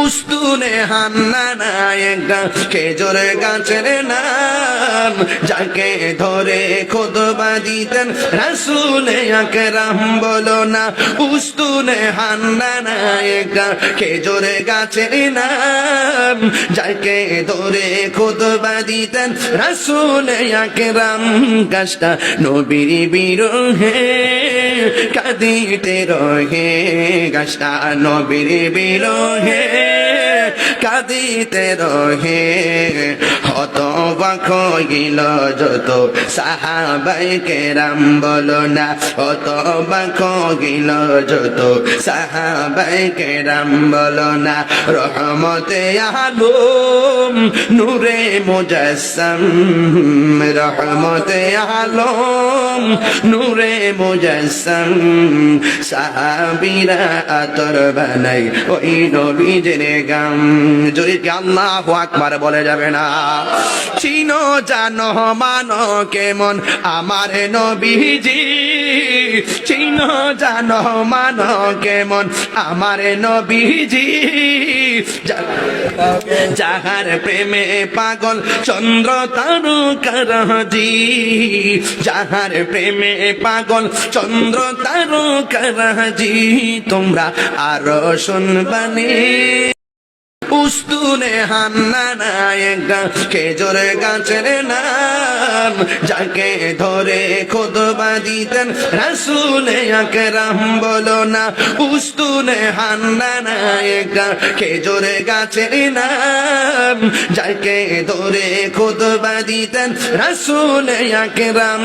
উস্তুনে Hannah নায়ক, খেজুর গাছের নাম যাকে ধরে খোদবা দিতেন রাসুলে আকরাম বলো না, উস্তুনে হান্না নায়ক, খেজুর গাছের নাম যাকে ধরে খোদবা দিতেন রাসুলে আকরাম গাছটা নবীর বিরোহে কাঁদিতে রহে গাছটা নবীর বিরোহে কাঁদিতে রহে। হত বাখ গিল যত সাহাবাই কেরাম, বলো না হত বাখ গিল যত সাহাবাই কেরাম, বলো না, রহমতে আলম, নূরে মুজাসম, রহমতে আলম, নূরে মুজাসম। সাহাবিরা আতর বানাই, ওই নবীজের গাম। যদি আল্লাহ আকবার বলে যাবে না, চিনো জানো মানো কেমন আমার নবীজি? চিনো জানো মানো কেমন আমার নবীজি? যাহার প্রেমে পাগল চন্দ্র তারকারাজি যাহার প্রেমে পাগল চন্দ্র তারকারাজি তোমরা আরও শুনবানি। উস্তুনে হান্না নায়ক, খেজুর গাছের নাম যাকে ধরে খোদবা দিতেন রাসুলে আকরাম বলো না, উস্তুনে হান্না নায়ক, খেজুর গাছের নাম যাকে ধরে খোদবা দিতেন রাসুলে আকরাম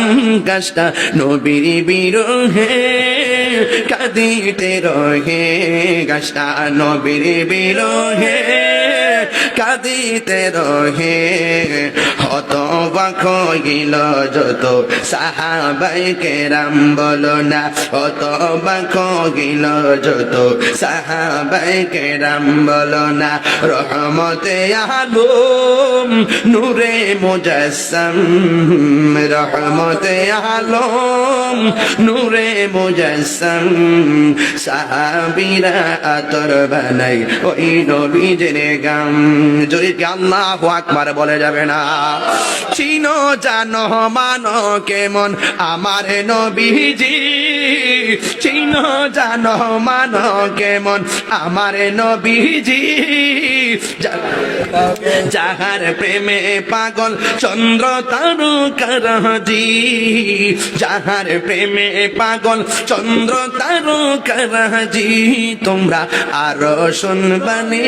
গাছটা নবীর বিরোহে কাঁদিতে রহে গাছটা নবীর বিরোহে। কাঁদিতে রহে। হত বাখ গিল যত সাহাবাই কেরাম, বলো না হত বাখ গিল যত সাহাবাই কেরাম, বলো না, রহমতে আলম, নূরে মুজাসম, রহমতে আলম, নূরে মুজাসম। সাহাবিরা আতর বানাই, ওই নবীজের গাম। যদি আল্লাহ আকবার বলে যাবে না, চিনো জানো মানো কেমন আমার নবীজি? চিনো জানো মানো কেমন আমার নবীজি? যাহার প্রেমে পাগল চন্দ্র তারকারাজি যাহার প্রেমে পাগল চন্দ্র তারকারাজি তোমরা আরও শুনবানি।